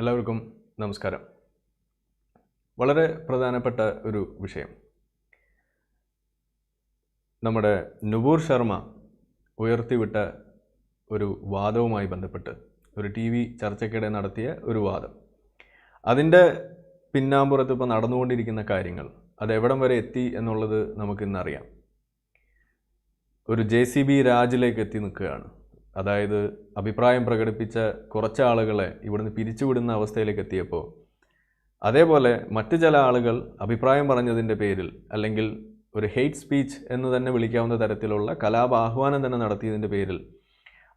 എല്ലാവർക്കും നമസ്കാരം. വളരെ പ്രധാനപ്പെട്ട ഒരു വിഷയം. നമ്മുടെ നുപൂർ ശർമ്മ ഉയർത്തിവിട്ട ഒരു വാദവുമായി ബന്ധപ്പെട്ട് ഒരു ടി വി ചർച്ചയ്ക്കിടെ നടത്തിയ ഒരു വാദം. അതിന്റെ പിന്നാമ്പുറത്ത് ഇപ്പോൾ നടന്നുകൊണ്ടിരിക്കുന്ന കാര്യങ്ങൾ അത് എവിടം വരെ എത്തി എന്നുള്ളത് നമുക്കിന്നറിയാം ഒരു ജെ സി ബി രാജിലേക്ക് എത്തി നിൽക്കുകയാണ്. അതായത് അഭിപ്രായം പ്രകടിപ്പിച്ച കുറച്ച് ആളുകളെ ഇവിടുന്ന് പിരിച്ചുവിടുന്ന അവസ്ഥയിലേക്ക് എത്തിയപ്പോൾ അതേപോലെ മറ്റു ചില ആളുകൾ അഭിപ്രായം പറഞ്ഞതിന്റെ പേരിൽ അല്ലെങ്കിൽ ഒരു ഹെയ്റ്റ് സ്പീച്ച് എന്ന് തന്നെ വിളിക്കാവുന്ന തരത്തിലുള്ള കലാപ ആഹ്വാനം തന്നെ നടത്തിയതിന്റെ പേരിൽ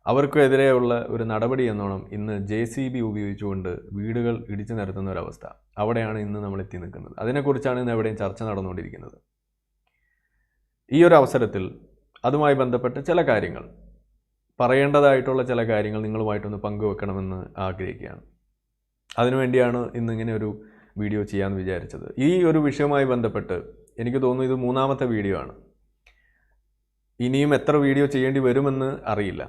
അവർക്കെതിരെയുള്ള ഒരു നടപടി എന്നോണം ഇന്ന് ജെ സി ബി ഉപയോഗിച്ചുകൊണ്ട് വീടുകൾ ഇടിച്ചു നിരത്തുന്ന ഒരവസ്ഥ. അവിടെയാണ് ഇന്ന് നമ്മൾ എത്തി നിൽക്കുന്നത്. അതിനെക്കുറിച്ചാണ് ഇന്ന് എവിടെയും ചർച്ച നടന്നുകൊണ്ടിരിക്കുന്നത്. ഈ ഒരു അവസരത്തിൽ അതുമായി ബന്ധപ്പെട്ട ചില കാര്യങ്ങൾ പറയേണ്ടതായിട്ടുള്ള ചില കാര്യങ്ങൾ നിങ്ങളുമായിട്ടൊന്ന് പങ്കുവെക്കണമെന്ന് ആഗ്രഹിക്കുകയാണ്. അതിനുവേണ്ടിയാണ് ഇന്നിങ്ങനെ ഒരു വീഡിയോ ചെയ്യാമെന്ന് വിചാരിച്ചത്. ഈ ഒരു വിഷയവുമായി ബന്ധപ്പെട്ട് എനിക്ക് തോന്നുന്നു ഇത് മൂന്നാമത്തെ വീഡിയോ ആണ്. ഇനിയും എത്ര വീഡിയോ ചെയ്യേണ്ടി വരുമെന്ന് അറിയില്ല.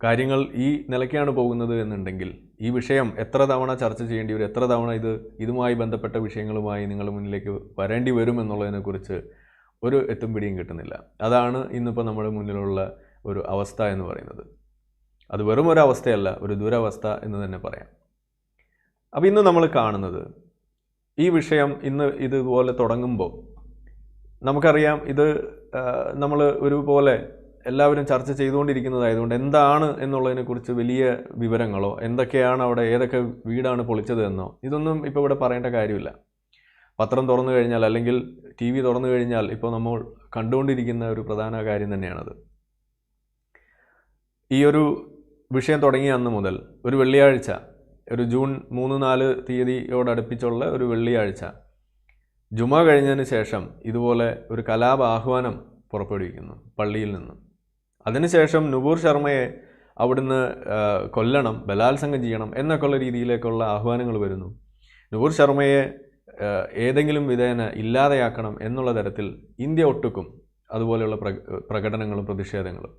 കാര്യങ്ങൾ ഈ നിലയ്ക്കാണ് പോകുന്നത് എന്നുണ്ടെങ്കിൽ ഈ വിഷയം എത്ര തവണ ചർച്ച ചെയ്യേണ്ടി വരും എത്ര തവണ ഇത് ഇതുമായി ബന്ധപ്പെട്ട വിഷയങ്ങളുമായി നിങ്ങളുടെ മുന്നിലേക്ക് വരേണ്ടി വരും എന്നുള്ളതിനെക്കുറിച്ച് ഒരു എത്തും പിടിയും കിട്ടുന്നില്ല. അതാണ് ഇന്നിപ്പോൾ നമ്മുടെ മുന്നിലുള്ള ഒരു അവസ്ഥ എന്ന് പറയുന്നത്. അത് വെറും ഒരു അവസ്ഥയല്ല ഒരു ദുരവസ്ഥ എന്ന് തന്നെ പറയാം. അപ്പോൾ ഇന്ന് നമ്മൾ കാണുന്നത് ഈ വിഷയം ഇന്ന് ഇതുപോലെ തുടങ്ങുമ്പോൾ നമുക്കറിയാം ഇത് നമ്മൾ ഒരുപോലെ എല്ലാവരും ചർച്ച ചെയ്തുകൊണ്ടിരിക്കുന്നതായതുകൊണ്ട് എന്താണ് എന്നുള്ളതിനെക്കുറിച്ച് വലിയ വിവരങ്ങളോ എന്തൊക്കെയാണ് അവിടെ ഏതൊക്കെ വീടാണ് പൊളിച്ചത് എന്നോ ഇതൊന്നും ഇപ്പോൾ ഇവിടെ പറയേണ്ട കാര്യമില്ല. പത്രം തുറന്നു കഴിഞ്ഞാൽ അല്ലെങ്കിൽ ടി വി തുറന്നു കഴിഞ്ഞാൽ ഇപ്പോൾ നമ്മൾ കണ്ടുകൊണ്ടിരിക്കുന്ന ഒരു പ്രധാന കാര്യം തന്നെയാണത്. ഈ ഒരു വിഷയം തുടങ്ങിയ അന്ന് മുതൽ ഒരു വെള്ളിയാഴ്ച ഒരു ജൂൺ മൂന്ന് നാല് തീയതിയോടടുപ്പിച്ചുള്ള ഒരു വെള്ളിയാഴ്ച ജുമ കഴിഞ്ഞതിന് ശേഷം ഇതുപോലെ ഒരു കലാപ ആഹ്വാനം പുറപ്പെടുവിക്കുന്നു പള്ളിയിൽ നിന്ന്. അതിനുശേഷം നുപൂർ ശർമ്മയെ അവിടുന്ന് കൊല്ലണം ബലാത്സംഗം ചെയ്യണം എന്നൊക്കെയുള്ള രീതിയിലേക്കുള്ള ആഹ്വാനങ്ങൾ വരുന്നു. നുപൂർ ശർമ്മയെ ഏതെങ്കിലും വിധേന ഇല്ലാതെയാക്കണം എന്നുള്ള തരത്തിൽ ഇന്ത്യ ഒട്ടുക്കും അതുപോലെയുള്ള പ്രകടനങ്ങളും പ്രതിഷേധങ്ങളും.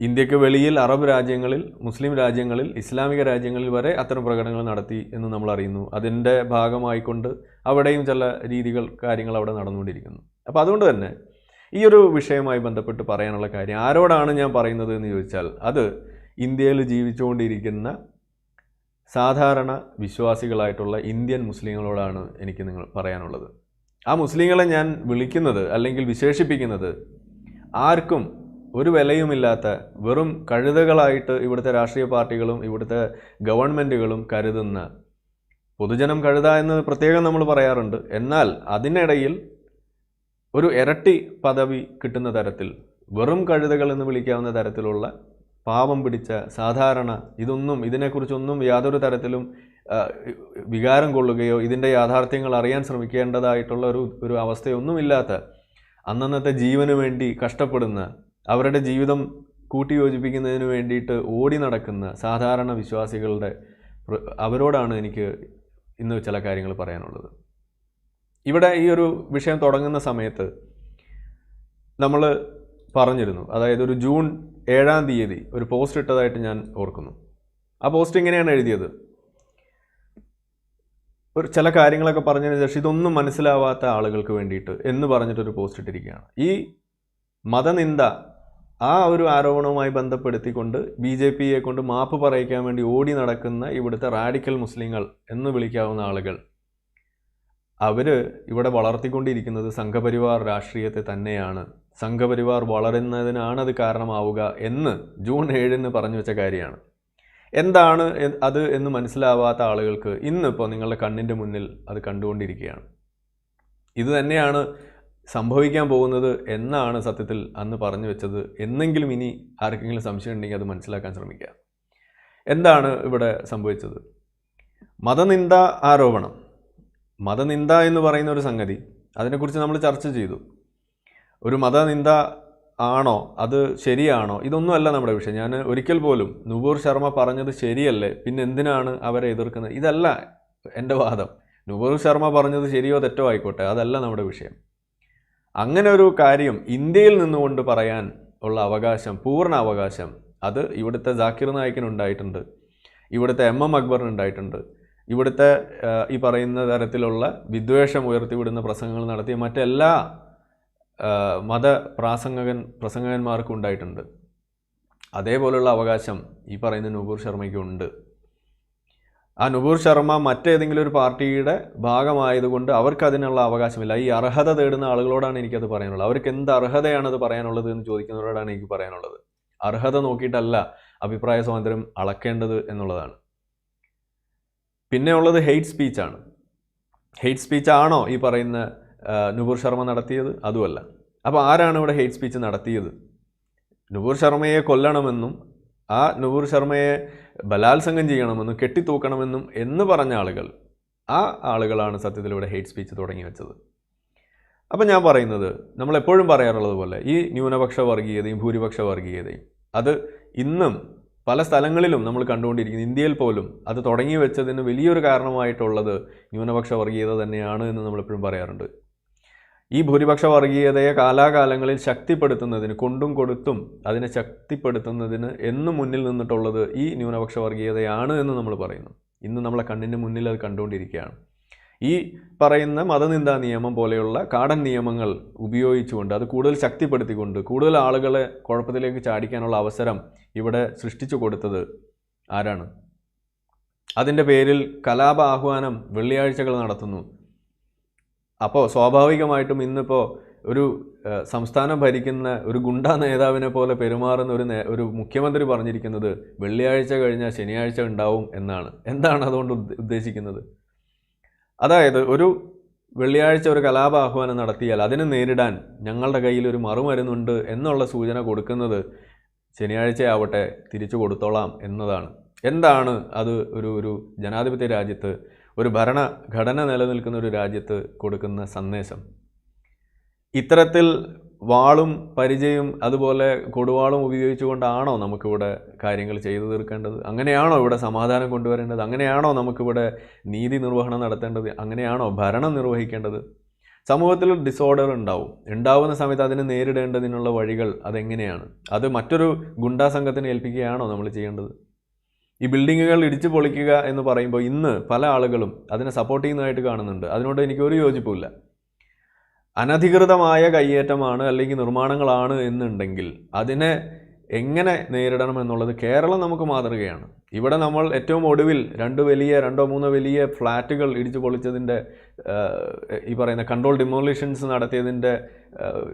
ഇന്ത്യയ്ക്ക് വെളിയിൽ അറബ് രാജ്യങ്ങളിൽ മുസ്ലിം രാജ്യങ്ങളിൽ ഇസ്ലാമിക രാജ്യങ്ങളിൽ വരെ അത്തരം പ്രകടനങ്ങൾ നടത്തി എന്ന് നമ്മൾ അറിയുന്നു. അതിന്റെ ഭാഗമായിക്കൊണ്ട് അവിടെയും ചില രീതികൾ കാര്യങ്ങൾ അവിടെ നടന്നുകൊണ്ടിരിക്കുന്നു. അപ്പോൾ അതുകൊണ്ട് തന്നെ ഈ ഒരു വിഷയവുമായി ബന്ധപ്പെട്ട് പറയാനുള്ള കാര്യം ആരോടാണ് ഞാൻ പറയുന്നത് എന്ന് ചോദിച്ചാൽ അത് ഇന്ത്യയിൽ ജീവിച്ചുകൊണ്ടിരിക്കുന്ന സാധാരണ വിശ്വാസികളായിട്ടുള്ള ഇന്ത്യൻ മുസ്ലിങ്ങളോടാണ് എനിക്ക് നിങ്ങൾ പറയാനുള്ളത്. ആ മുസ്ലിങ്ങളെ ഞാൻ വിളിക്കുന്നത് അല്ലെങ്കിൽ വിശേഷിപ്പിക്കുന്നത് ആർക്കും ഒരു വിലയുമില്ലാത്ത വെറും കഴുതകളായിട്ട് ഇവിടുത്തെ രാഷ്ട്രീയ പാർട്ടികളും ഇവിടുത്തെ ഗവൺമെന്റുകളും കരുതുന്ന പൊതുജനം കഴുത എന്ന് പ്രത്യേകം നമ്മൾ പറയാറുണ്ട്. എന്നാൽ അതിനിടയിൽ ഒരു ഇരട്ടി പദവി കിട്ടുന്ന തരത്തിൽ വെറും കഴുതകൾ എന്ന് വിളിക്കാവുന്ന തരത്തിലുള്ള പാവം പിടിച്ച സാധാരണ ഇതൊന്നും ഇതിനെക്കുറിച്ചൊന്നും യാതൊരു തരത്തിലും വികാരം കൊള്ളുകയോ ഇതിന്റെ യാഥാർത്ഥ്യങ്ങൾ അറിയാൻ ശ്രമിക്കേണ്ടതായിട്ടുള്ള ഒരു ഒരു അവസ്ഥയൊന്നുമില്ലാത്ത അന്നന്നത്തെ ജീവന് വേണ്ടി കഷ്ടപ്പെടുന്ന അവരുടെ ജീവിതം കൂട്ടിയോജിപ്പിക്കുന്നതിന് വേണ്ടിയിട്ട് ഓടി നടക്കുന്ന സാധാരണ വിശ്വാസികളുടെ അവരോടാണ് എനിക്ക് ഇന്ന് ചില കാര്യങ്ങൾ പറയാനുള്ളത്. ഇവിടെ ഈ ഒരു വിഷയം തുടങ്ങുന്ന സമയത്ത് നമ്മൾ പറഞ്ഞിരുന്നു. അതായത് ഒരു ജൂൺ ഏഴാം തീയതി ഒരു പോസ്റ്റ് ഇട്ടതായിട്ട് ഞാൻ ഓർക്കുന്നു. ആ പോസ്റ്റ് ഇങ്ങനെയാണ് എഴുതിയത്. ഒരു ചില കാര്യങ്ങളൊക്കെ പറഞ്ഞതിന് ശേഷം ഇതൊന്നും മനസ്സിലാവാത്ത ആളുകൾക്ക് വേണ്ടിയിട്ട് എന്ന് പറഞ്ഞിട്ടൊരു പോസ്റ്റ് ഇട്ടിരിക്കുകയാണ്. ഈ മതനിന്ദ ആ ഒരു ആരോപണവുമായി ബന്ധപ്പെടുത്തിക്കൊണ്ട് ബി ജെ പിയെ കൊണ്ട് മാപ്പ് പറയിക്കാൻ വേണ്ടി ഓടി നടക്കുന്ന ഇവിടുത്തെ റാഡിക്കൽ മുസ്ലിങ്ങൾ എന്ന് വിളിക്കാവുന്ന ആളുകൾ. അവർ ഇവിടെ വളർത്തിക്കൊണ്ടിരിക്കുന്നത് സംഘപരിവാർ രാഷ്ട്രീയത്തെ തന്നെയാണ്. സംഘപരിവാർ വളരുന്നതിനാണ് അത് കാരണമാവുക എന്ന് ജൂൺ ഏഴിന് പറഞ്ഞു വെച്ച കാര്യമാണ്. എന്താണ് അത് എന്ന് മനസ്സിലാവാത്ത ആളുകൾക്ക് ഇന്നിപ്പോൾ നിങ്ങളുടെ കണ്ണിന്റെ മുന്നിൽ അത് കണ്ടുകൊണ്ടിരിക്കുകയാണ്. ഇത് തന്നെയാണ് സംഭവിക്കാൻ പോകുന്നത് എന്നാണ് സത്യത്തിൽ അന്ന് പറഞ്ഞു വെച്ചത്. എന്നെങ്കിലും ഇനി ആർക്കെങ്കിലും സംശയം ഉണ്ടെങ്കിൽ അത് മനസ്സിലാക്കാൻ ശ്രമിക്കുക. എന്താണ് ഇവിടെ സംഭവിച്ചത്? മതനിന്ദ ആരോപണം. മതനിന്ദ എന്ന് പറയുന്ന ഒരു സംഗതി അതിനെക്കുറിച്ച് നമ്മൾ ചർച്ച ചെയ്തു. ഒരു മതനിന്ദ ആണോ? അത് ശരിയാണോ? ഇതൊന്നുമല്ല നമ്മുടെ വിഷയം. ഞാൻ ഒരിക്കൽ പോലും നുപൂർ ശർമ്മ പറഞ്ഞത് ശരിയല്ലേ? പിന്നെ എന്തിനാണ് അവരെ എതിർക്കുന്നത്? ഇതല്ല എന്റെ വാദം. നുപൂർ ശർമ്മ പറഞ്ഞത് ശരിയോ തെറ്റോ ആയിക്കോട്ടെ. അതല്ല നമ്മുടെ വിഷയം. അങ്ങനെ ഒരു കാര്യം ഇന്ത്യയിൽ നിന്നുകൊണ്ട് പറയാൻ ഉള്ള അവകാശം പൂർണ അവകാശം അത് ഇവിടുത്തെ ജാക്കിർ നായിക്കിനുണ്ടായിട്ടുണ്ട് ഇവിടുത്തെ എം എം അക്ബറിന് ഉണ്ടായിട്ടുണ്ട്. ഇവിടുത്തെ ഈ പറയുന്ന തരത്തിലുള്ള വിദ്വേഷം ഉയർത്തിവിടുന്ന പ്രസംഗങ്ങൾ നടത്തിയ മറ്റെല്ലാ മത പ്രാസംഗകൻ പ്രസംഗകന്മാർക്കും ഉണ്ടായിട്ടുണ്ട്. അതേപോലുള്ള അവകാശം ഈ പറയുന്ന നൂപൂർ ശർമ്മയ്ക്കും ഉണ്ട് ആ നുപൂർ ശർമ്മ മറ്റേതെങ്കിലും ഒരു പാർട്ടിയുടെ ഭാഗമായതുകൊണ്ട് അവർക്ക് അതിനുള്ള അവകാശമില്ല. ഈ അർഹത തേടുന്ന ആളുകളോടാണ് എനിക്കത് പറയാനുള്ളത്. അവർക്ക് എന്ത് അർഹതയാണ് അത് പറയാനുള്ളത് എന്ന് ചോദിക്കുന്നവരോടാണ് എനിക്ക് പറയാനുള്ളത്. അർഹത നോക്കിയിട്ടല്ല അഭിപ്രായ സ്വാതന്ത്ര്യം അളക്കേണ്ടത് എന്നുള്ളതാണ്. പിന്നെ ഉള്ളത് ഹെയ്റ്റ് സ്പീച്ചാണ്. ഹെയ്റ്റ് സ്പീച്ച് ആണോ ഈ പറയുന്ന നുപൂർ ശർമ്മ നടത്തിയത്? അതുമല്ല. അപ്പോൾ ആരാണ് ഇവിടെ ഹെയ്റ്റ് സ്പീച്ച് നടത്തിയത്? നുപൂർ ശർമ്മയെ കൊല്ലണമെന്നും ആ നൂർ ശർമ്മയെ ബലാത്സംഗം ചെയ്യണമെന്നും കെട്ടിത്തൂക്കണമെന്നും എന്ന് പറഞ്ഞ ആളുകൾ ആ ആളുകളാണ് സത്യത്തിൽ ഇവിടെ ഹെയ്റ്റ് സ്പീച്ച് തുടങ്ങി വെച്ചത്. അപ്പം ഞാൻ പറയുന്നത് നമ്മളെപ്പോഴും പറയാറുള്ളത് പോലെ ഈ ന്യൂനപക്ഷ വർഗീയതയും ഭൂരിപക്ഷ വർഗീയതയും അത് ഇന്നും പല സ്ഥലങ്ങളിലും നമ്മൾ കണ്ടുകൊണ്ടിരിക്കുന്നു. ഇന്ത്യയിൽ പോലും അത് തുടങ്ങി വെച്ചതിന് വലിയൊരു കാരണമായിട്ടുള്ളത് ന്യൂനപക്ഷ വർഗീയത തന്നെയാണ് എന്ന് നമ്മളെപ്പോഴും പറയാറുണ്ട്. ഈ ഭൂരിപക്ഷ വർഗീയതയെ കാലാകാലങ്ങളിൽ ശക്തിപ്പെടുത്തുന്നതിന് കൊണ്ടും കൊടുത്തും അതിനെ ശക്തിപ്പെടുത്തുന്നതിന് എന്നും മുന്നിൽ നിന്നിട്ടുള്ളത് ഈ ന്യൂനപക്ഷ വർഗീയതയാണ് എന്ന് നമ്മൾ പറയുന്നു. ഇന്ന് നമ്മളെ കണ്ണിന്റെ മുന്നിൽ അത് കണ്ടുകൊണ്ടിരിക്കുകയാണ്. ഈ പറയുന്ന മതനിന്ദാ നിയമം പോലെയുള്ള കാടൻ നിയമങ്ങൾ ഉപയോഗിച്ചുകൊണ്ട് അത് കൂടുതൽ ശക്തിപ്പെടുത്തിക്കൊണ്ട് കൂടുതൽ ആളുകളെ കുഴപ്പത്തിലേക്ക് ചാടിക്കാനുള്ള അവസരം ഇവിടെ സൃഷ്ടിച്ചു കൊടുത്തത് ആരാണ്? അതിന്റെ പേരിൽ കലാപ ആഹ്വാനം വെള്ളിയാഴ്ചകൾ നടത്തുന്നു. അപ്പോൾ സ്വാഭാവികമായിട്ടും ഇന്നിപ്പോൾ ഒരു സംസ്ഥാനം ഭരിക്കുന്ന ഒരു ഗുണ്ടാ നേതാവിനെ പോലെ പെരുമാറുന്ന ഒരു ഒരു മുഖ്യമന്ത്രി പറഞ്ഞിരിക്കുന്നത് വെള്ളിയാഴ്ച കഴിഞ്ഞാൽ ശനിയാഴ്ച ഉണ്ടാവും എന്നാണ്. എന്താണ് അതുകൊണ്ട് ഉദ്ദേശിക്കുന്നത്? അതായത് ഒരു വെള്ളിയാഴ്ച ഒരു കലാപ ആഹ്വാനം നടത്തിയാൽ അതിനെ നേരിടാൻ ഞങ്ങളുടെ കയ്യിൽ ഒരു മറുമരുന്നുണ്ട് എന്നുള്ള സൂചന കൊടുക്കുന്നത് ശനിയാഴ്ച ആവട്ടെ തിരിച്ചു കൊടുത്തോളാം എന്നതാണ്. എന്താണ് അത് ഒരു ഒരു ജനാധിപത്യ രാജ്യത്ത് ഒരു ഭരണഘടന നിലനിൽക്കുന്ന ഒരു രാജ്യത്ത് കൊടുക്കുന്ന സന്ദേശം. ഇത്തരത്തിൽ വാളും പരിചയം അതുപോലെ കൊടുവാളും ഉപയോഗിച്ചുകൊണ്ടാണോ നമുക്കിവിടെ കാര്യങ്ങൾ ചെയ്തു തീർക്കേണ്ടത്? അങ്ങനെയാണോ ഇവിടെ സമാധാനം കൊണ്ടുവരേണ്ടത്? അങ്ങനെയാണോ നമുക്കിവിടെ നീതി നിർവഹണം നടത്തേണ്ടത്? അങ്ങനെയാണോ ഭരണം നിർവഹിക്കേണ്ടത്? സമൂഹത്തിൽ ഡിസോർഡർ ഉണ്ടാവും. ഉണ്ടാവുന്ന സമയത്ത് അതിനെ നേരിടേണ്ടതിനുള്ള വഴികൾ അതെങ്ങനെയാണ്? അത് മറ്റൊരു ഗുണ്ടാ സംഘത്തിന് ഏൽപ്പിക്കുകയാണോ നമ്മൾ ചെയ്യേണ്ടത്? ഈ ബിൽഡിങ്ങുകൾ ഇടിച്ചു പൊളിക്കുക എന്ന് പറയുമ്പോൾ ഇന്ന് പല ആളുകളും അതിനെ സപ്പോർട്ട് ചെയ്യുന്നതായിട്ട് കാണുന്നുണ്ട്. അതിനോട് എനിക്ക് ഒരു യോജിപ്പുമില്ല. അനധികൃതമായ കയ്യേറ്റമാണ് അല്ലെങ്കിൽ നിർമ്മാണങ്ങളാണ് എന്നുണ്ടെങ്കിൽ അതിനെ എങ്ങനെ നേരിടണം എന്നുള്ളത് കേരളം നമുക്ക് മാതൃകയാണ്. ഇവിടെ നമ്മൾ ഏറ്റവും ഒടുവിൽ രണ്ട് വലിയ രണ്ടോ മൂന്നോ വലിയ ഫ്ലാറ്റുകൾ ഇടിച്ചു പൊളിച്ചതിന്റെ ഈ പറയുന്ന കൺട്രോൾ ഡിമോളിഷൻസ് നടത്തിയതിന്റെ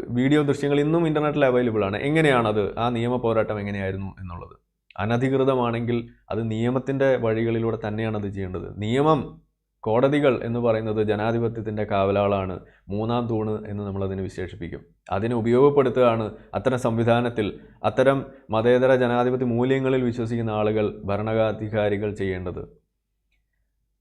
വീഡിയോ ദൃശ്യങ്ങൾ ഇന്നും ഇന്റർനെറ്റിൽ അവൈലബിൾ ആണ്. എങ്ങനെയാണത്? ആ നിയമ പോരാട്ടം എങ്ങനെയായിരുന്നു എന്നുള്ളത്. അനധികൃതമാണെങ്കിൽ അത് നിയമത്തിന്റെ വഴികളിലൂടെ തന്നെയാണ് അത് ചെയ്യേണ്ടത്. നിയമം കോടതികൾ എന്ന് പറയുന്നത് ജനാധിപത്യത്തിന്റെ കാവലാളാണ്. മൂന്നാം തൂണ് എന്ന് നമ്മളതിനെ വിശേഷിപ്പിക്കും. അതിനെ ഉപയോഗപ്പെടുത്തുകയാണ് അത്തരം സംവിധാനത്തിൽ അത്തരം മതേതര ജനാധിപത്യ മൂല്യങ്ങളിൽ വിശ്വസിക്കുന്ന ആളുകൾ ഭരണാധികാരികൾ ചെയ്യേണ്ടത്.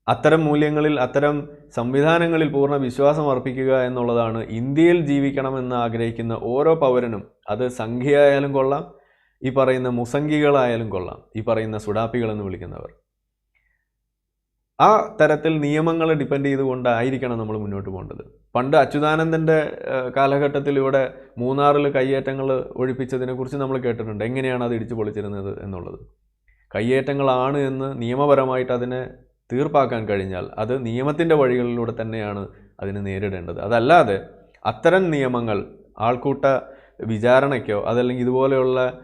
അത്തരം മൂല്യങ്ങളിൽ അത്തരം സംവിധാനങ്ങളിൽ പൂർണ വിശ്വാസം അർപ്പിക്കുക എന്നുള്ളതാണ് ഇന്ത്യയിൽ ജീവിക്കണമെന്ന് ആഗ്രഹിക്കുന്ന ഓരോ പൗരനും. അത് സംഖ്യയായാലും കൊള്ളാം ഈ പറയുന്ന മുസംഗികളായാലും കൊള്ളാം. ഈ പറയുന്ന സുഡാപ്പികൾ എന്ന് വിളിക്കുന്നവർ. ആ തരത്തിൽ നിയമങ്ങളെ ഡിപ്പെൻഡ് ചെയ്തുകൊണ്ടായിരിക്കണം നമ്മൾ മുന്നോട്ട് പോകേണ്ടത്. പണ്ട് അച്യുതാനന്ദന്റെ കാലഘട്ടത്തിൽ ഇവിടെ മൂന്നാറിൽ കയ്യേറ്റങ്ങൾ ഒഴിപ്പിച്ചതിനെക്കുറിച്ച് നമ്മൾ കേട്ടിട്ടുണ്ട്. എങ്ങനെയാണ് അത് ഇടിച്ചു പൊളിച്ചിരുന്നത് എന്നുള്ളത്. കയ്യേറ്റങ്ങളാണ് എന്ന് നിയമപരമായിട്ട് അതിനെ തീർപ്പാക്കാൻ കഴിഞ്ഞാൽ അത് നിയമത്തിന്റെ വഴികളിലൂടെ തന്നെയാണ് അതിനെ നേരിടേണ്ടത്. അതല്ലാതെ അത്തരം നിയമങ്ങൾ ആൾക്കൂട്ട വിചാരണയ്ക്കോ അതല്ലെങ്കിൽ ഇതുപോലെയുള്ള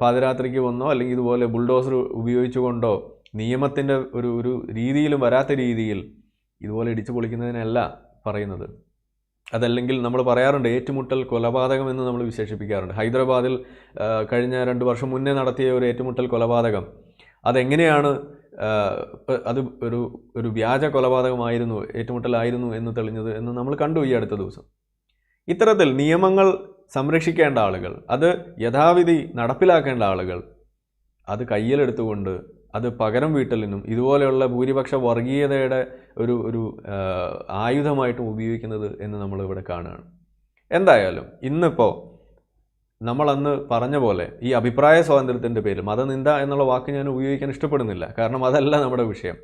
പാതിരാത്രിക്ക് വന്നോ അല്ലെങ്കിൽ ഇതുപോലെ ബുൾഡോസർ ഉപയോഗിച്ചുകൊണ്ടോ നിയമത്തിന്റെ ഒരു ഒരു രീതിയിലും വരാത്ത രീതിയിൽ ഇതുപോലെ ഇടിച്ചു പൊളിക്കുന്നതിനല്ല പറയുന്നത്. അതല്ലെങ്കിൽ നമ്മൾ പറയാറുണ്ട് ഏറ്റുമുട്ടൽ കൊലപാതകം എന്ന് നമ്മൾ വിശേഷിപ്പിക്കാറുണ്ട്. ഹൈദരാബാദിൽ കഴിഞ്ഞ രണ്ട് വർഷം മുന്നേ നടത്തിയ ഒരു ഏറ്റുമുട്ടൽ കൊലപാതകം. അതെങ്ങനെയാണ് അത് ഒരു ഒരു വ്യാജ കൊലപാതകമായിരുന്നു ഏറ്റുമുട്ടലായിരുന്നു എന്ന് തെളിഞ്ഞത് എന്ന് നമ്മൾ കണ്ടു ഈ അടുത്ത ദിവസം. ഇത്തരത്തിൽ നിയമങ്ങൾ സംരക്ഷിക്കേണ്ട ആളുകൾ അത് യഥാവിധി നടപ്പിലാക്കേണ്ട ആളുകൾ അത് കയ്യിലെടുത്തുകൊണ്ട് അത് പകരം വീട്ടലിനും ഇതുപോലെയുള്ള ഭൂരിപക്ഷ വർഗീയതയുടെ ഒരു ഒരു ആയുധമായിട്ട് ഉപയോഗിക്കുന്നത് എന്ന് നമ്മളിവിടെ കാണുകയാണ്. എന്തായാലും ഇന്നിപ്പോൾ നമ്മളന്ന് പറഞ്ഞ പോലെ ഈ അഭിപ്രായ സ്വാതന്ത്ര്യത്തിന്റെ പേരിൽ മതനിന്ദ എന്നുള്ള വാക്ക് ഞാൻ ഉപയോഗിക്കാൻ ഇഷ്ടപ്പെടുന്നില്ല. കാരണം അതല്ല നമ്മുടെ വിഷയം.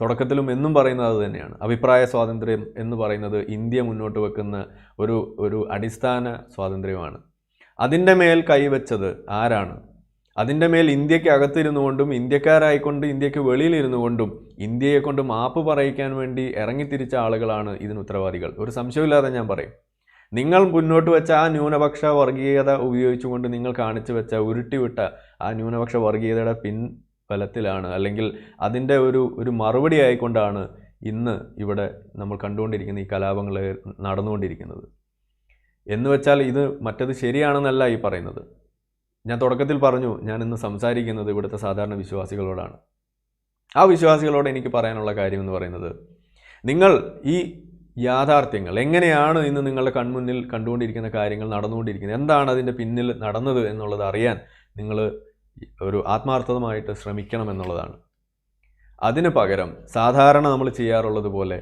തുടക്കത്തിലും എന്നും പറയുന്നത് അത് തന്നെയാണ്. അഭിപ്രായ സ്വാതന്ത്ര്യം എന്ന് പറയുന്നത് ഇന്ത്യ മുന്നോട്ട് വെക്കുന്ന ഒരു ഒരു അടിസ്ഥാന സ്വാതന്ത്ര്യമാണ്. അതിന്റെ മേൽ കൈവച്ചത് ആരാണ്? അതിന്റെ മേൽ ഇന്ത്യയ്ക്ക് അകത്തിരുന്നു കൊണ്ടും ഇന്ത്യക്കാരായിക്കൊണ്ട് ഇന്ത്യയ്ക്ക് വെളിയിലിരുന്നു കൊണ്ടും ഇന്ത്യയെ കൊണ്ട് മാപ്പ് പറയിക്കാൻ വേണ്ടി ഇറങ്ങിത്തിരിച്ച ആളുകളാണ് ഇതിന് ഉത്തരവാദികൾ. ഒരു സംശയമില്ലാതെ ഞാൻ പറയും. നിങ്ങൾ മുന്നോട്ട് വെച്ച ആ ന്യൂനപക്ഷ വർഗീയത ഉപയോഗിച്ചുകൊണ്ട് നിങ്ങൾ കാണിച്ചു വെച്ച ഉരുട്ടിവിട്ട ആ ന്യൂനപക്ഷ വർഗീയതയുടെ പിൻബലത്തിലാണ് അല്ലെങ്കിൽ അതിന്റെ ഒരു ഒരു മറുപടി ആയിക്കൊണ്ടാണ് ഇന്ന് ഇവിടെ നമ്മൾ കണ്ടുകൊണ്ടിരിക്കുന്ന ഈ കലാപങ്ങൾ നടന്നുകൊണ്ടിരിക്കുന്നത്. എന്ന് വെച്ചാൽ ഇത് മറ്റത് ശരിയാണെന്നല്ല ഈ പറയുന്നത്. ഞാൻ തുടക്കത്തിൽ പറഞ്ഞു ഞാൻ ഇന്ന് സംസാരിക്കുന്നത് ഇവിടുത്തെ സാധാരണ വിശ്വാസികളോടാണ്. ആ വിശ്വാസികളോട് എനിക്ക് പറയാനുള്ള കാര്യം എന്ന് പറയുന്നത് നിങ്ങൾ ഈ യാഥാർത്ഥ്യങ്ങൾ എങ്ങനെയാണ് ഇന്ന് നിങ്ങളുടെ കൺമുന്നിൽ കണ്ടുകൊണ്ടിരിക്കുന്ന കാര്യങ്ങൾ നടന്നുകൊണ്ടിരിക്കുന്നത് എന്താണ് അതിന്റെ പിന്നിൽ നടന്നത് എന്നുള്ളത് അറിയാൻ നിങ്ങൾ ഒരു ആത്മാർത്ഥമായിട്ട് ശ്രമിക്കണം എന്നുള്ളതാണ് അതിന് പകരം സാധാരണ നമ്മൾ ചെയ്യാറുള്ളത് പോലെ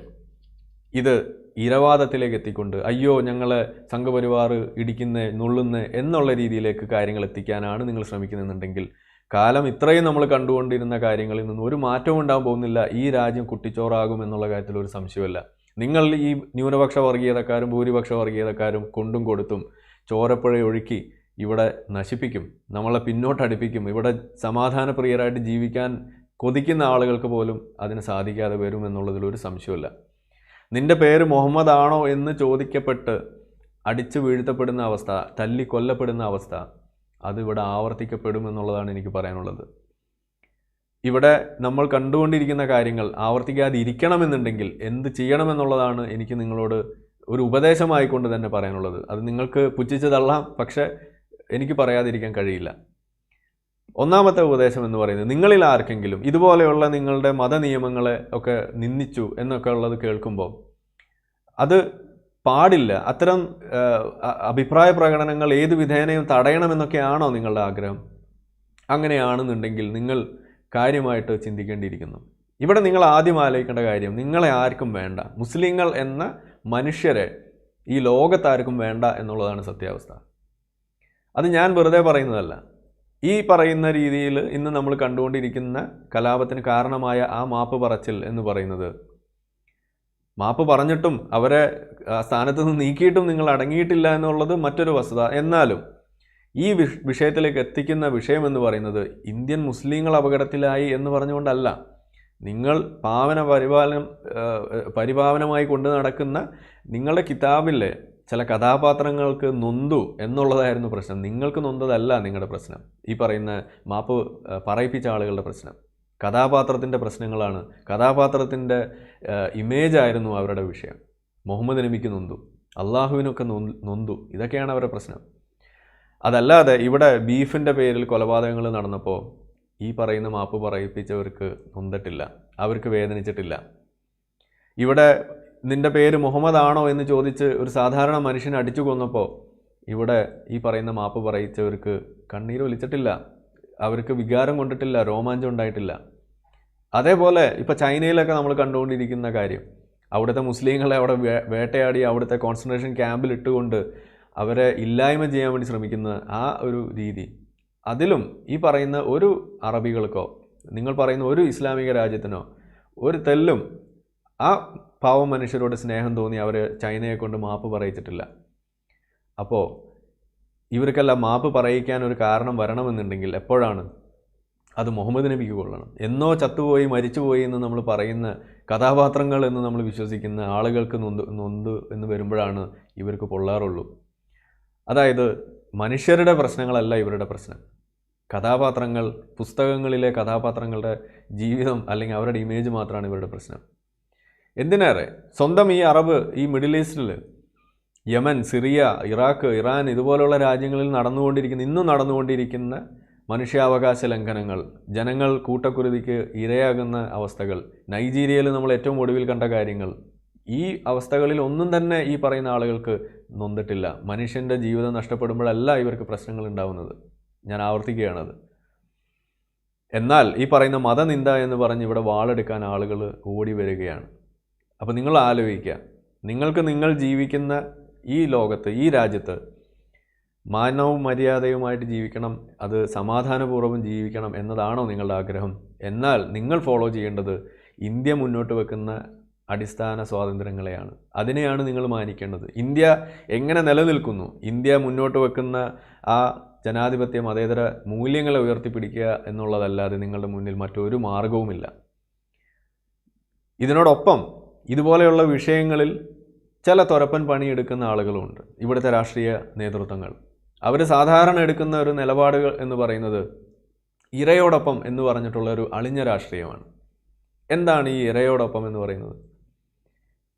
ഇത് ഇരവാദത്തിലേക്ക് എത്തിക്കൊണ്ട് അയ്യോ ഞങ്ങളെ സംഘപരിവാർ ഇടിക്കുന്ന നുള്ളുന്ന എന്നുള്ള രീതിയിലേക്ക് കാര്യങ്ങൾ എത്തിക്കാനാണ് നിങ്ങൾ ശ്രമിക്കുന്നതെന്നുണ്ടെങ്കിൽ കാലം ഇത്രയും നമ്മൾ കണ്ടുകൊണ്ടിരുന്ന കാര്യങ്ങളിൽ നിന്ന് ഒരു മാറ്റവും ഉണ്ടാകാൻ പോകുന്നില്ല. ഈ രാജ്യം കുട്ടിച്ചോറാകും എന്നുള്ള കാര്യത്തിൽ ഒരു സംശയമല്ല. നിങ്ങൾ ഈ ന്യൂനപക്ഷ വർഗീയതക്കാരും ഭൂരിപക്ഷ വർഗീയതക്കാരും കൊണ്ടും കൊടുത്തും ചോരപ്പുഴ ഒഴുക്കി ഇവിടെ നശിപ്പിക്കും നമ്മളെ പിന്നോട്ടടിപ്പിക്കും ഇവിടെ സമാധാനപ്രിയരായിട്ട് ജീവിക്കാൻ കൊതിക്കുന്ന ആളുകൾക്ക് പോലും അതിന് സാധിക്കാതെ വരും എന്നുള്ളതിൽ ഒരു സംശയമില്ല നിന്റെ പേര് മുഹമ്മദ് ആണോ എന്ന് ചോദിക്കപ്പെട്ട് അടിച്ചു വീഴ്ത്തപ്പെടുന്ന അവസ്ഥ തല്ലി കൊല്ലപ്പെടുന്ന അവസ്ഥ അത് ഇവിടെ ആവർത്തിക്കപ്പെടും എന്നുള്ളതാണ് എനിക്ക് പറയാനുള്ളത്. ഇവിടെ നമ്മൾ കണ്ടുകൊണ്ടിരിക്കുന്ന കാര്യങ്ങൾ ആവർത്തിക്കാതിരിക്കണമെന്നുണ്ടെങ്കിൽ എന്ത് ചെയ്യണമെന്നുള്ളതാണ് എനിക്ക് നിങ്ങളോട് ഒരു ഉപദേശമായിക്കൊണ്ട് തന്നെ പറയാനുള്ളത്. അത് നിങ്ങൾക്ക് പുച്ഛിച്ച് തള്ളാം പക്ഷേ എനിക്ക് പറയാതിരിക്കാൻ കഴിയില്ല. ഒന്നാമത്തെ ഉപദേശം എന്ന് പറയുന്നത് നിങ്ങളിൽ ആർക്കെങ്കിലും ഇതുപോലെയുള്ള നിങ്ങളുടെ മതനിയമങ്ങളെ ഒക്കെ നിന്ദിച്ചു എന്നൊക്കെ ഉള്ളത് കേൾക്കുമ്പോൾ അത് പാടില്ല. അത്തരം അഭിപ്രായ പ്രകടനങ്ങൾ ഏത് വിധേനയും തടയണമെന്നൊക്കെയാണോ നിങ്ങളുടെ ആഗ്രഹം? അങ്ങനെയാണെന്നുണ്ടെങ്കിൽ നിങ്ങൾ കാര്യമായിട്ട് ചിന്തിക്കേണ്ടിയിരിക്കുന്നു. ഇവിടെ നിങ്ങൾ ആദ്യം ആലോചിക്കേണ്ട കാര്യം നിങ്ങളെ ആർക്കും വേണ്ട. മുസ്ലിങ്ങൾ എന്ന മനുഷ്യരെ ഈ ലോകത്താർക്കും വേണ്ട എന്നുള്ളതാണ് സത്യാവസ്ഥ. അത് ഞാൻ വെറുതെ പറയുന്നതല്ല. ഈ പറയുന്ന രീതിയിൽ ഇന്ന് നമ്മൾ കണ്ടുകൊണ്ടിരിക്കുന്ന കലാപത്തിന് കാരണമായ ആ മാപ്പ് പറച്ചിൽ എന്ന് പറയുന്നത് മാപ്പ് പറഞ്ഞിട്ടും അവരെ സ്ഥാനത്ത് നിന്ന് നീക്കിയിട്ടും നിങ്ങൾ അടങ്ങിയിട്ടില്ല എന്നുള്ളത് മറ്റൊരു വസ്തുത. എന്നാലും ഈ വിഷ വിഷയത്തിലേക്ക് എത്തിക്കുന്ന വിഷയം എന്ന് പറയുന്നത് ഇന്ത്യൻ മുസ്ലിങ്ങൾ അപകടത്തിലായി എന്ന് പറഞ്ഞുകൊണ്ടല്ല. നിങ്ങൾ പാവന പരിപാലനം പരിപാവനമായി കൊണ്ടു നടക്കുന്ന നിങ്ങളുടെ കിതാബിലെ ചില കഥാപാത്രങ്ങൾക്ക് നൊന്തു എന്നുള്ളതായിരുന്നു പ്രശ്നം. നിങ്ങൾക്ക് നൊന്തതല്ല നിങ്ങളുടെ പ്രശ്നം. ഈ പറയുന്ന മാപ്പ് പറയിപ്പിച്ച ആളുകളുടെ പ്രശ്നം. കഥാപാത്രത്തിന്റെ പ്രശ്നങ്ങളാണ്. കഥാപാത്രത്തിന്റെ ഇമേജ് ആയിരുന്നു അവരുടെ വിഷയം. മുഹമ്മദ് നബിക്ക് നൊന്തു. അള്ളാഹുവിനൊക്കെ നൊന്തു. ഇതൊക്കെയാണ് അവരുടെ പ്രശ്നം. അതല്ലാതെ ഇവിടെ ബീഫിന്റെ പേരിൽ കൊലപാതകങ്ങൾ നടന്നപ്പോൾ ഈ പറയുന്ന മാപ്പ് പറയിപ്പിച്ചവർക്ക് നൊന്തട്ടില്ല. അവർക്ക് വേദനിച്ചിട്ടില്ല. ഇവിടെ നിന്റെ പേര് മുഹമ്മദ് ആണോ എന്ന് ചോദിച്ച് ഒരു സാധാരണ മനുഷ്യനെ അടിച്ചു കൊന്നപ്പോൾ ഇവിടെ ഈ പറയുന്ന മാപ്പ് പറയിച്ചവർക്ക് കണ്ണീർ ഒലിച്ചിട്ടില്ല അവർക്ക് വികാരം കൊണ്ടിട്ടില്ല രോമാഞ്ചം ഉണ്ടായിട്ടില്ല. അതേപോലെ ഇപ്പോൾ ചൈനയിലൊക്കെ നമ്മൾ കണ്ടുകൊണ്ടിരിക്കുന്ന കാര്യം. അവിടുത്തെ മുസ്ലിങ്ങളെ അവിടെ വേട്ടയാടി അവിടുത്തെ കോൺസെൻട്രേഷൻ ക്യാമ്പിൽ ഇട്ടുകൊണ്ട് അവരെ ഇല്ലായ്മ ചെയ്യാൻ വേണ്ടി ശ്രമിക്കുന്ന ആ ഒരു രീതി. അതിലും ഈ പറയുന്ന ഒരു അറബികൾക്കോ നിങ്ങൾ പറയുന്ന ഒരു ഇസ്ലാമിക രാജ്യത്തിനോ ഒരു തെല്ലും ആ പാവം മനുഷ്യരോട് സ്നേഹം തോന്നി അവർ ചൈനയെ കൊണ്ട് മാപ്പ് പറയിച്ചിട്ടില്ല. അപ്പോൾ ഇവർക്കെല്ലാം മാപ്പ് പറയിക്കാൻ ഒരു കാരണം വരണമെന്നുണ്ടെങ്കിൽ എപ്പോഴാണ്? അത് മുഹമ്മദ് നബിക്ക് കൊള്ളണം. എന്നോ ചത്തുപോയി മരിച്ചുപോയി എന്ന് നമ്മൾ പറയുന്ന കഥാപാത്രങ്ങൾ എന്ന് നമ്മൾ വിശ്വസിക്കുന്ന ആളുകൾക്ക് നൊന്ത് നൊന്ത് എന്ന് വരുമ്പോഴാണ് ഇവർക്ക് പൊള്ളാറുള്ളൂ അതായത് മനുഷ്യരുടെ പ്രശ്നങ്ങളല്ല ഇവരുടെ പ്രശ്നം. കഥാപാത്രങ്ങൾ പുസ്തകങ്ങളിലെ കഥാപാത്രങ്ങളുടെ ജീവിതം അല്ലെങ്കിൽ അവരുടെ ഇമേജ് മാത്രമാണ് ഇവരുടെ പ്രശ്നം. എന്തിനേറെ? സ്വന്തം ഈ അറബ് ഈ മിഡിൽ ഈസ്റ്റിൽ യമൻ സിറിയ ഇറാഖ് ഇറാൻ ഇതുപോലുള്ള രാജ്യങ്ങളിൽ നടന്നുകൊണ്ടിരിക്കുന്ന ഇന്നും നടന്നുകൊണ്ടിരിക്കുന്ന മനുഷ്യാവകാശ ലംഘനങ്ങൾ ജനങ്ങൾ കൂട്ടക്കുരുതിക്ക് ഇരയാകുന്ന അവസ്ഥകൾ നൈജീരിയയിൽ നമ്മൾ ഏറ്റവും ഒടുവിൽ കണ്ട കാര്യങ്ങൾ ഈ അവസ്ഥകളിൽ ഒന്നും തന്നെ ഈ പറയുന്ന ആളുകൾക്ക് നൊന്നിട്ടില്ല മനുഷ്യന്റെ ജീവിതം നഷ്ടപ്പെടുമ്പോഴല്ല ഇവർക്ക് പ്രശ്നങ്ങൾ ഉണ്ടാവുന്നത്. ഞാൻ ആവർത്തിക്കുകയാണത് എന്നാൽ ഈ പറയുന്ന മതനിന്ദ എന്ന് പറഞ്ഞ് ഇവിടെ വാളെടുക്കാൻ ആളുകൾ ഓടി വരികയാണ്. അപ്പോൾ നിങ്ങൾ ആലോചിക്കുക നിങ്ങൾക്ക് നിങ്ങൾ ജീവിക്കുന്ന ഈ ലോകത്ത് ഈ രാജ്യത്ത് മാനവും മര്യാദയുമായിട്ട് ജീവിക്കണം അത് സമാധാനപൂർവം ജീവിക്കണം എന്നതാണോ നിങ്ങളുടെ ആഗ്രഹം? എന്നാൽ നിങ്ങൾ ഫോളോ ചെയ്യേണ്ടത് ഇന്ത്യ മുന്നോട്ട് വെക്കുന്ന അടിസ്ഥാന സ്വാതന്ത്ര്യങ്ങളെയാണ്. അതിനെയാണ് നിങ്ങൾ മാനിക്കേണ്ടത്. ഇന്ത്യ എങ്ങനെ നിലനിൽക്കുന്നു? ഇന്ത്യ മുന്നോട്ട് വെക്കുന്ന ആ ജനാധിപത്യ മതേതര മൂല്യങ്ങളെ ഉയർത്തിപ്പിടിക്കുക എന്നുള്ളതല്ലാതെ നിങ്ങളുടെ മുന്നിൽ മറ്റൊരു മാർഗവുമില്ല ഇതിനോടൊപ്പം ഇതുപോലെയുള്ള വിഷയങ്ങളിൽ ചില തുരപ്പൻ പണിയെടുക്കുന്ന ആളുകളുമുണ്ട് ഇവിടുത്തെ രാഷ്ട്രീയ നേതൃത്വങ്ങൾ. അവർ സാധാരണ എടുക്കുന്ന ഒരു നിലപാടുകൾ എന്ന് പറയുന്നത് ഇരയോടൊപ്പം എന്ന് പറഞ്ഞിട്ടുള്ള ഒരു അളിഞ്ഞ രാഷ്ട്രീയമാണ്. എന്താണ് ഈ ഇരയോടൊപ്പം എന്ന് പറയുന്നത്?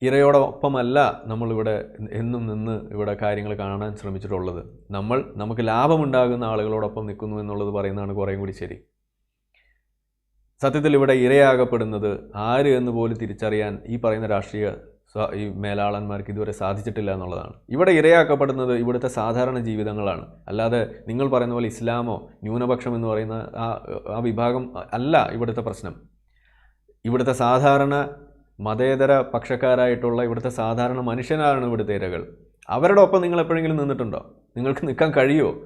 ഇരയോടൊപ്പമല്ല നമ്മളിവിടെ എന്നും നിന്ന് ഇവിടെ കാര്യങ്ങൾ കാണാൻ ശ്രമിച്ചിട്ടുള്ളത്. നമ്മൾ നമുക്ക് ലാഭമുണ്ടാകുന്ന ആളുകളോടൊപ്പം നിൽക്കുന്നു എന്നുള്ളത് പറയുന്നതാണ് കുറേയും കൂടി ശരി. സത്യത്തിൽ ഇവിടെ ഇരയാകപ്പെടുന്നത് ആര് എന്ന് പോലും തിരിച്ചറിയാൻ ഈ പറയുന്ന രാഷ്ട്രീയ ഈ മേലാളന്മാർക്ക് ഇതുവരെ സാധിച്ചിട്ടില്ല എന്നുള്ളതാണ്. ഇവിടെ ഇരയാക്കപ്പെടുന്നത് ഇവിടുത്തെ സാധാരണ ജീവിതങ്ങളാണ്. അല്ലാതെ നിങ്ങൾ പറയുന്ന പോലെ ഇസ്ലാമോ ന്യൂനപക്ഷം എന്ന് പറയുന്ന ആ ആ വിഭാഗം അല്ല ഇവിടുത്തെ പ്രശ്നം. ഇവിടുത്തെ സാധാരണ മതേതര പക്ഷക്കാരായിട്ടുള്ള ഇവിടുത്തെ സാധാരണ മനുഷ്യനാണ് ഇവിടുത്തെ ഇരകൾ. അവരുടെ ഒപ്പം നിങ്ങൾ എപ്പോഴെങ്കിലും നിന്നിട്ടുണ്ടോ? നിങ്ങൾക്ക് നിൽക്കാൻ കഴിയുമോ?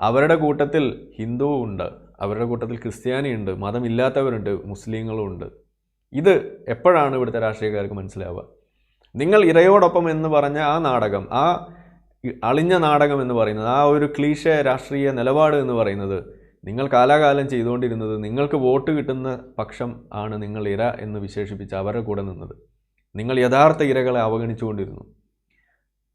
അവരുടെ കൂട്ടത്തിൽ ഹിന്ദുവും ഉണ്ട്. അവരുടെ കൂട്ടത്തിൽ ക്രിസ്ത്യാനിയുണ്ട് മതമില്ലാത്തവരുണ്ട് മുസ്ലിങ്ങളും ഉണ്ട് ഇത് എപ്പോഴാണ് ഇവിടുത്തെ രാഷ്ട്രീയക്കാർക്ക് മനസ്സിലാവുക? നിങ്ങൾ ഇരയോടൊപ്പം എന്ന് പറഞ്ഞ ആ നാടകം ആ അളിഞ്ഞ നാടകം എന്ന് പറയുന്നത് ആ ഒരു ക്ലീശ രാഷ്ട്രീയ നിലപാട് എന്ന് പറയുന്നത് നിങ്ങൾ കാലാകാലം ചെയ്തുകൊണ്ടിരുന്നത് നിങ്ങൾക്ക് വോട്ട് കിട്ടുന്ന പക്ഷം ആണ് നിങ്ങൾ ഇര എന്ന് വിശേഷിപ്പിച്ച് അവരുടെ കൂടെ നിന്നത്. നിങ്ങൾ യഥാർത്ഥ ഇരകളെ അവഗണിച്ചുകൊണ്ടിരുന്നു.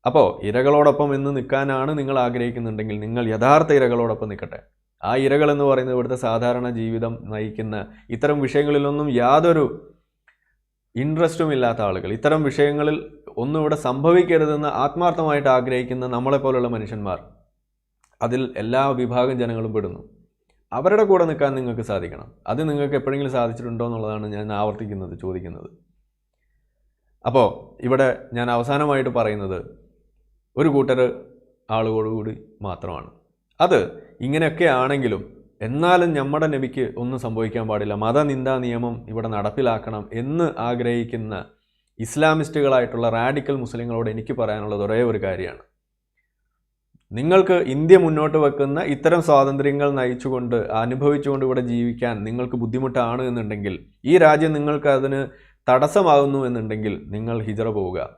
അപ്പോൾ ഇരകളോടൊപ്പം എന്ന് നിൽക്കാനാണ് നിങ്ങൾ ആഗ്രഹിക്കുന്നുണ്ടെങ്കിൽ നിങ്ങൾ യഥാർത്ഥ ഇരകളോടൊപ്പം നിൽക്കട്ടെ. ആ ഇരകൾ എന്ന് പറയുന്നത് ഇവിടുത്തെ സാധാരണ ജീവിതം നയിക്കുന്ന ഇത്തരം വിഷയങ്ങളിലൊന്നും യാതൊരു ഇൻട്രസ്റ്റും ഇല്ലാത്ത ആളുകൾ. ഇത്തരം വിഷയങ്ങളിൽ ഒന്നും ഇവിടെ സംഭവിക്കരുതെന്ന് ആത്മാർത്ഥമായിട്ട് ആഗ്രഹിക്കുന്ന നമ്മളെപ്പോലുള്ള മനുഷ്യന്മാർ അതിൽ എല്ലാ വിഭാഗം ജനങ്ങളും പെടുന്നു. അവരുടെ കൂടെ നിൽക്കാൻ നിങ്ങൾക്ക് സാധിക്കണം. അത് നിങ്ങൾക്ക് എപ്പോഴെങ്കിലും സാധിച്ചിട്ടുണ്ടോ എന്നുള്ളതാണ് ഞാൻ ആവർത്തിക്കുന്നത് ചോദിക്കുന്നത്. അപ്പോൾ ഇവിടെ ഞാൻ അവസാനമായിട്ട് പറയുന്നത് ഒരു കൂട്ടർ ആളുകളോടുകൂടി മാത്രമാണ്. അത് ഇങ്ങനെയൊക്കെ ആണെങ്കിലും എന്നാലും നമ്മുടെ നബിക്ക് ഒന്നും സംഭവിക്കാൻ പാടില്ല. മതനിന്ദാ നിയമം ഇവിടെ നടപ്പിലാക്കണം എന്ന് ആഗ്രഹിക്കുന്ന ഇസ്ലാമിസ്റ്റുകളായിട്ടുള്ള റാഡിക്കൽ മുസ്ലിങ്ങളോട് എനിക്ക് പറയാനുള്ളത് ഒരേ ഒരു കാര്യമാണ്. നിങ്ങൾക്ക് ഇന്ത്യ മുന്നോട്ട് വെക്കുന്ന ഇത്തരം സ്വാതന്ത്ര്യങ്ങൾ നയിച്ചുകൊണ്ട് അനുഭവിച്ചുകൊണ്ട് ഇവിടെ ജീവിക്കാൻ നിങ്ങൾക്ക് ബുദ്ധിമുട്ടാണ് എന്നുണ്ടെങ്കിൽ ഈ രാജ്യം നിങ്ങൾക്ക് അതിന് തടസ്സമാകുന്നു എന്നുണ്ടെങ്കിൽ നിങ്ങൾ ഹിജറ പോവുക.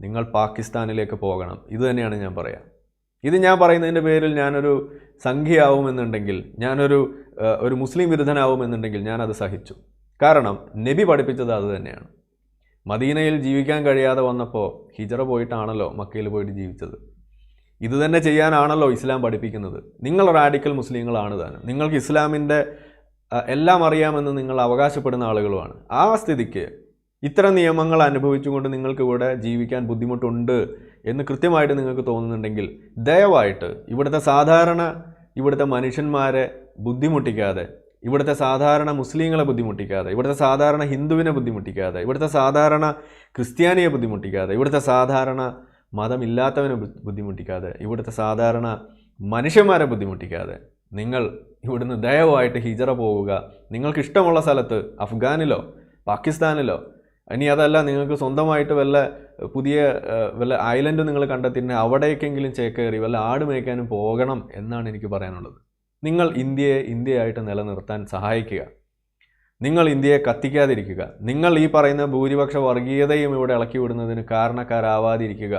നിങ്ങൾ പാകിസ്ഥാനിലേക്ക് പോകണം. ഇതുതന്നെയാണ് ഞാൻ പറയാം. ഇത് ഞാൻ പറയുന്നതിന്റെ പേരിൽ ഞാനൊരു സംഖ്യയാവുമെന്നുണ്ടെങ്കിൽ ഞാനൊരു ഒരു മുസ്ലിം വിരുദ്ധനാവുമെന്നുണ്ടെങ്കിൽ ഞാനത് സഹിച്ചു. കാരണം നബി പഠിപ്പിച്ചത് അത് തന്നെയാണ്. മദീനയിൽ ജീവിക്കാൻ കഴിയാതെ വന്നപ്പോൾ ഹിജറ പോയിട്ടാണല്ലോ മക്കയിൽ പോയിട്ട് ജീവിച്ചത്. ഇത് തന്നെ ചെയ്യാനാണല്ലോ ഇസ്ലാം പഠിപ്പിക്കുന്നത്. നിങ്ങൾ റാഡിക്കൽ മുസ്ലിങ്ങളാണ് താനും നിങ്ങൾക്ക് ഇസ്ലാമിന്റെ എല്ലാം അറിയാമെന്ന് നിങ്ങൾ അവകാശപ്പെടുന്ന ആളുകളുമാണ്. ആ സ്ഥിതിക്ക് ഇത്തരം നിയമങ്ങൾ അനുഭവിച്ചുകൊണ്ട് നിങ്ങൾക്ക് ഇവിടെ ജീവിക്കാൻ ബുദ്ധിമുട്ടുണ്ട് എന്ന് കൃത്യമായിട്ട് നിങ്ങൾക്ക് തോന്നുന്നുണ്ടെങ്കിൽ ദയവായിട്ട് ഇവിടുത്തെ സാധാരണ ഇവിടുത്തെ മനുഷ്യന്മാരെ ബുദ്ധിമുട്ടിക്കാതെ ഇവിടുത്തെ സാധാരണ മുസ്ലിങ്ങളെ ബുദ്ധിമുട്ടിക്കാതെ ഇവിടുത്തെ സാധാരണ ഹിന്ദുവിനെ ബുദ്ധിമുട്ടിക്കാതെ ഇവിടുത്തെ സാധാരണ ക്രിസ്ത്യാനിയെ ബുദ്ധിമുട്ടിക്കാതെ ഇവിടുത്തെ സാധാരണ മതമില്ലാത്തവനെ ബുദ്ധിമുട്ടിക്കാതെ ഇവിടുത്തെ സാധാരണ മനുഷ്യന്മാരെ ബുദ്ധിമുട്ടിക്കാതെ നിങ്ങൾ ഇവിടുന്ന് ദയവായിട്ട് ഹിജറ പോവുക. നിങ്ങൾക്ക് ഇഷ്ടമുള്ള സ്ഥലത്ത് അഫ്ഗാനിലോ പാകിസ്ഥാനിലോ ഇനി അതല്ല നിങ്ങൾക്ക് സ്വന്തമായിട്ട് വല്ല പുതിയ വല്ല ഐലൻഡ് നിങ്ങൾ കണ്ടെത്തിയിട്ട് അവിടേക്കെങ്കിലും ചേക്കേറി വല്ല ആട് മേയ്ക്കാനും പോകണം എന്നാണ് എനിക്ക് പറയാനുള്ളത്. നിങ്ങൾ ഇന്ത്യയെ ഇന്ത്യയായിട്ട് നിലനിർത്താൻ സഹായിക്കുക. നിങ്ങൾ ഇന്ത്യയെ കത്തിക്കാതിരിക്കുക. നിങ്ങൾ ഈ പറയുന്ന ഭൂരിപക്ഷ വർഗീയതയും ഇവിടെ ഇളക്കി വിടുന്നതിന് കാരണക്കാരാവാതിരിക്കുക.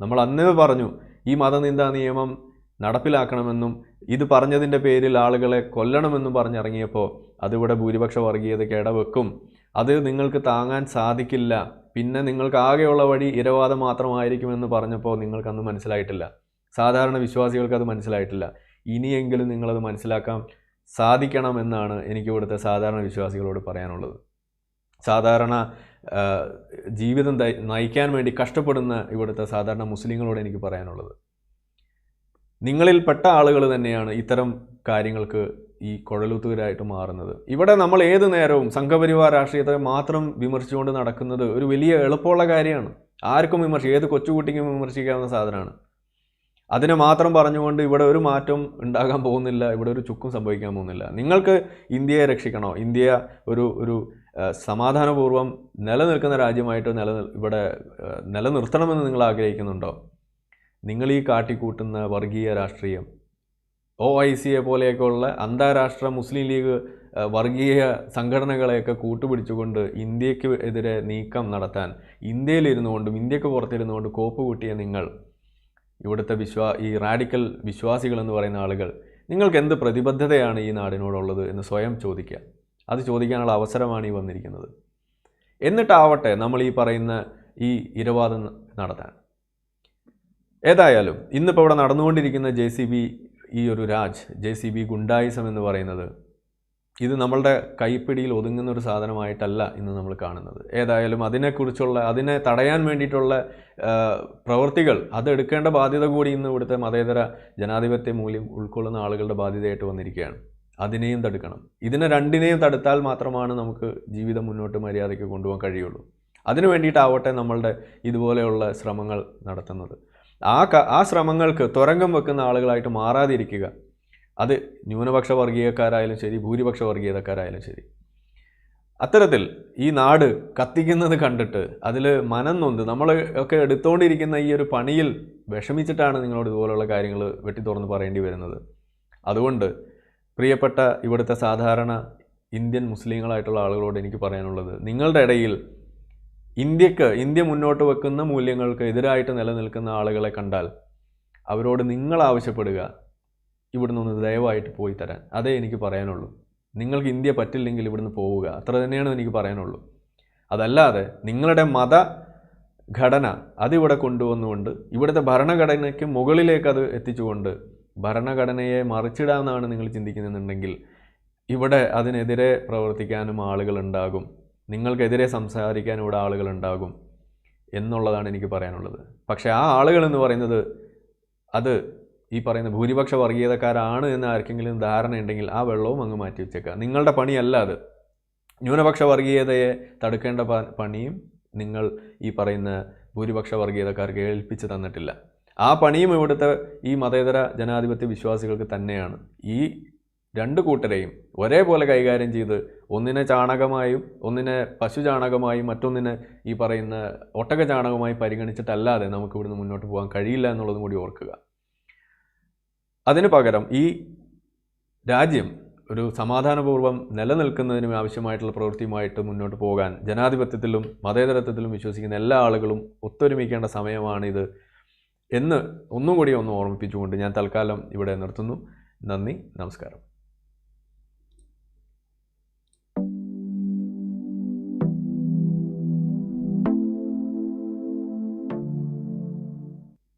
നമ്മൾ അന്നേ പറഞ്ഞു ഈ മതനിന്ദാ നിയമം നടപ്പിലാക്കണമെന്നും ഇത് പറഞ്ഞതിന്റെ പേരിൽ ആളുകളെ കൊല്ലണമെന്നും പറഞ്ഞിറങ്ങിയപ്പോൾ അതിവിടെ ഭൂരിപക്ഷ വർഗീയതയ്ക്ക് ഇടവെക്കും. അത് നിങ്ങൾക്ക് താങ്ങാൻ സാധിക്കില്ല. പിന്നെ നിങ്ങൾക്ക് ആകെയുള്ള വഴി ഇരവാദം മാത്രമായിരിക്കുമെന്ന് പറഞ്ഞപ്പോൾ നിങ്ങൾക്കന്ന് മനസ്സിലായിട്ടില്ല. സാധാരണ വിശ്വാസികൾക്ക് അത് മനസ്സിലായിട്ടില്ല. ഇനിയെങ്കിലും നിങ്ങളത് മനസ്സിലാക്കാൻ സാധിക്കണമെന്നാണ് എനിക്ക് ഇവിടുത്തെ സാധാരണ വിശ്വാസികളോട് പറയാനുള്ളത്. സാധാരണ ജീവിതം നയിക്കാൻ വേണ്ടി കഷ്ടപ്പെടുന്ന ഇവിടുത്തെ സാധാരണ മുസ്ലിങ്ങളോട് എനിക്ക് പറയാനുള്ളത്. നിങ്ങളിൽപ്പെട്ട ആളുകൾ തന്നെയാണ് ഇത്തരം കാര്യങ്ങൾക്ക് ഈ കുഴലൂത്തുകാരായിട്ട് മാറുന്നത്. ഇവിടെ നമ്മൾ ഏത് നേരവും സംഘപരിവാർ രാഷ്ട്രീയത്തെ മാത്രം വിമർശിച്ചുകൊണ്ട് നടക്കുന്നത് ഒരു വലിയ എളുപ്പമുള്ള കാര്യമാണ്. ആർക്കും വിമർശിക്കാം ഏത് കൊച്ചുകുട്ടിക്കും വിമർശിക്കാവുന്ന സാധനമാണ്. അതിനെ മാത്രം പറഞ്ഞുകൊണ്ട് ഇവിടെ ഒരു മാറ്റം ഉണ്ടാകാൻ പോകുന്നില്ല ഇവിടെ ഒരു ചുക്കും സംഭവിക്കാൻ പോകുന്നില്ല. നിങ്ങൾക്ക് ഇന്ത്യയെ രക്ഷിക്കണോ? ഇന്ത്യ ഒരു ഒരു സമാധാനപൂർവം നിലനിൽക്കുന്ന രാജ്യമായിട്ട് നില ഇവിടെ നിലനിർത്തണമെന്ന് നിങ്ങൾ ആഗ്രഹിക്കുന്നുണ്ടോ? നിങ്ങൾ ഈ കാട്ടിക്കൂട്ടുന്ന വർഗീയ രാഷ്ട്രീയം ഒ ഐ സിയെ പോലെയൊക്കെയുള്ള അന്താരാഷ്ട്ര മുസ്ലിം ലീഗ് വർഗീയ സംഘടനകളെയൊക്കെ കൂട്ടുപിടിച്ചുകൊണ്ട് ഇന്ത്യയ്ക്ക് എതിരെ നീക്കം നടത്താൻ ഇന്ത്യയിലിരുന്നു കൊണ്ടും ഇന്ത്യയ്ക്ക് പുറത്തിരുന്നു കൊണ്ട് കോപ്പ് കൂട്ടിയ നിങ്ങൾ ഇവിടുത്തെ വിശ്വാ ഈ റാഡിക്കൽ വിശ്വാസികളെന്ന് പറയുന്ന ആളുകൾ നിങ്ങൾക്ക് എന്ത് പ്രതിബദ്ധതയാണ് ഈ നാടിനോടുള്ളത് എന്ന് സ്വയം ചോദിക്കുക. അത് ചോദിക്കാനുള്ള അവസരമാണ് ഈ വന്നിരിക്കുന്നത്. എന്നിട്ടാവട്ടെ നമ്മൾ ഈ പറയുന്ന ഈ ഇരവാദം നടത്താൻ. ഏതായാലും ഇന്നിപ്പോൾ ഇവിടെ നടന്നുകൊണ്ടിരിക്കുന്ന ജെ സി ബി ഈ ഒരു രാജ് ജെ സി ബി ഗുണ്ടായിസം എന്ന് പറയുന്നത് ഇത് നമ്മളുടെ കൈപ്പിടിയിൽ ഒതുങ്ങുന്ന ഒരു സാധനമായിട്ടല്ല ഇന്ന് നമ്മൾ കാണുന്നത്. ഏതായാലും അതിനെക്കുറിച്ചുള്ള അതിനെ തടയാൻ വേണ്ടിയിട്ടുള്ള പ്രവൃത്തികൾ അതെടുക്കേണ്ട ബാധ്യത കൂടി ഇന്ന് ഇവിടുത്തെ മതേതര ജനാധിപത്യ മൂല്യം ഉൾക്കൊള്ളുന്ന ആളുകളുടെ ബാധ്യതയായിട്ട് വന്നിരിക്കുകയാണ്. അതിനെയും തടുക്കണം. ഇതിനെ രണ്ടിനെയും തടുത്താൽ മാത്രമാണ് നമുക്ക് ജീവിതം മുന്നോട്ട് മര്യാദയ്ക്ക് കൊണ്ടുപോകാൻ കഴിയുള്ളൂ. അതിനു വേണ്ടിയിട്ടാവട്ടെ നമ്മളുടെ ഇതുപോലെയുള്ള ശ്രമങ്ങൾ നടത്തുന്നത്. ആ ആ ശ്രമങ്ങൾക്ക് തുരങ്കം വെക്കുന്ന ആളുകളായിട്ട് മാറാതിരിക്കുക. അത് ന്യൂനപക്ഷ വർഗീയക്കാരായാലും ശരി ഭൂരിപക്ഷ വർഗീയതക്കാരായാലും ശരി. അത്തരത്തിൽ ഈ നാട് കത്തിക്കുന്നത് കണ്ടിട്ട് അതിൽ മനം നൊന്ത് നമ്മൾ ഒക്കെ എടുത്തുകൊണ്ടിരിക്കുന്ന ഈ ഒരു പണിയിൽ വിഷമിച്ചിട്ടാണ് നിങ്ങളോട് ഇതുപോലുള്ള കാര്യങ്ങൾ വെട്ടി തുറന്ന് പറയേണ്ടി വരുന്നത്. അതുകൊണ്ട് പ്രിയപ്പെട്ട ഇവിടുത്തെ സാധാരണ ഇന്ത്യൻ മുസ്ലിങ്ങളായിട്ടുള്ള ആളുകളോട് എനിക്ക് പറയാനുള്ളത് നിങ്ങളുടെ ഇടയിൽ ഇന്ത്യയ്ക്ക് ഇന്ത്യ മുന്നോട്ട് വെക്കുന്ന മൂല്യങ്ങൾക്ക് എതിരായിട്ട് നിലനിൽക്കുന്ന ആളുകളെ കണ്ടാൽ അവരോട് നിങ്ങൾ ആവശ്യപ്പെടുക ഇവിടുന്ന് ഒന്ന് ദയവായിട്ട് പോയി തരാൻ. അതേ എനിക്ക് പറയാനുള്ളൂ. നിങ്ങൾക്ക് ഇന്ത്യ പറ്റില്ലെങ്കിൽ ഇവിടുന്ന് പോവുക. അത്ര തന്നെയാണ് എനിക്ക് പറയാനുള്ളൂ. അതല്ലാതെ നിങ്ങളുടെ മത ഘടന അതിവിടെ കൊണ്ടുവന്നുകൊണ്ട് ഇവിടുത്തെ ഭരണഘടനയ്ക്ക് മുകളിലേക്ക് അത് എത്തിച്ചുകൊണ്ട് ഭരണഘടനയെ മറിച്ചിടാമെന്നാണ് നിങ്ങൾ ചിന്തിക്കുന്നുണ്ടെങ്കിൽ ഇവിടെ അതിനെതിരെ പ്രവർത്തിക്കാനും ആളുകളുണ്ടാകും നിങ്ങൾക്കെതിരെ സംസാരിക്കാൻ ഇവിടെ ആളുകളുണ്ടാകും എന്നുള്ളതാണ് എനിക്ക് പറയാനുള്ളത്. പക്ഷേ ആ ആളുകൾ എന്ന് പറയുന്നത് അത് ഈ പറയുന്ന ഭൂരിപക്ഷ വർഗീയതക്കാരാണ് എന്ന് ആർക്കെങ്കിലും ധാരണയുണ്ടെങ്കിൽ ആ വെള്ളവും അങ്ങ് മാറ്റി വെച്ചേക്കുക. നിങ്ങളുടെ പണിയല്ല അത്. ന്യൂനപക്ഷ വർഗീയതയെ തടുക്കേണ്ട പണിയും നിങ്ങൾ ഈ പറയുന്ന ഭൂരിപക്ഷ വർഗീയതക്കാർക്ക് ഏൽപ്പിച്ച് തന്നിട്ടില്ല. ആ പണിയും ഇവിടുത്തെ ഈ മതേതര ജനാധിപത്യ വിശ്വാസികൾക്ക് തന്നെയാണ്. ഈ രണ്ട് കൂട്ടരെയും ഒരേപോലെ കൈകാര്യം ചെയ്ത് ഒന്നിനെ ചാണകമായും ഒന്നിനെ പശു ചാണകമായും മറ്റൊന്നിനെ ഈ പറയുന്ന ഒട്ടക ചാണകമായി പരിഗണിച്ചിട്ടല്ലാതെ നമുക്ക് ഇവിടുന്ന് മുന്നോട്ട് പോകാൻ കഴിയില്ല എന്നുള്ളതും കൂടി ഓർക്കുക. അതിനു പകരം ഈ രാജ്യം ഒരു സമാധാനപൂർവം നിലനിൽക്കുന്നതിനും ആവശ്യമായിട്ടുള്ള പ്രവൃത്തിയുമായിട്ട് മുന്നോട്ട് പോകാൻ ജനാധിപത്യത്തിലും മതേതരത്വത്തിലും വിശ്വസിക്കുന്ന എല്ലാ ആളുകളും ഒത്തൊരുമിക്കേണ്ട സമയമാണിത് എന്ന് ഒന്നും കൂടി ഒന്ന് ഓർമ്മിപ്പിച്ചുകൊണ്ട് ഞാൻ തൽക്കാലം ഇവിടെ നിർത്തുന്നു. നന്ദി നമസ്കാരം.